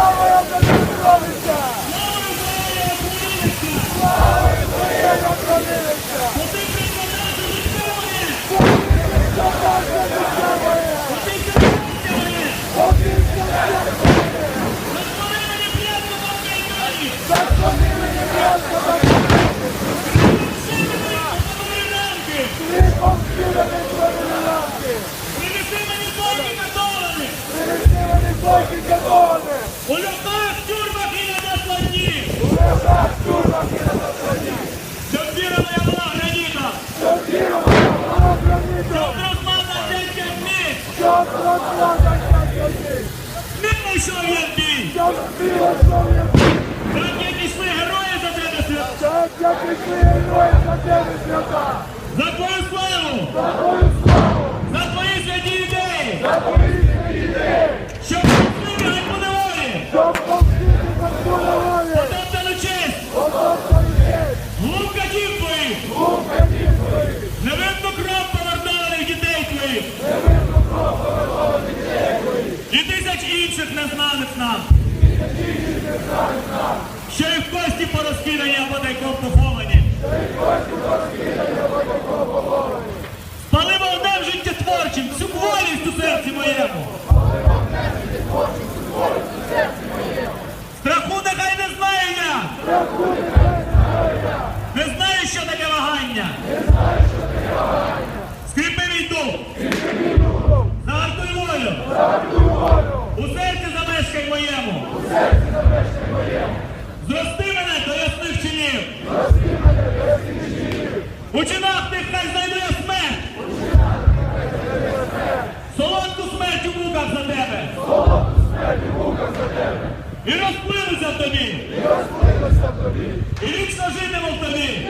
Нехай душа моя Пішли герої за тебе свята! Твою славу! За твою славу! За твої святі! Ідеї! Незнаних нам! Що і в кості порозкидані або тайком поховані! Спали вогнем життєтворчим всю кволість у серці моєму! Страху нехай не знаю я! Не знаю, що таке вагання! Скріпи мій дух! Загартуй волю! У замешкай моєму! Зрости мене до ясних чинів! У чинах тих хай знайду я смерть! Солодку смерть у муках за тебе! І розпливуся в тобі! І вічно житиму в тобі!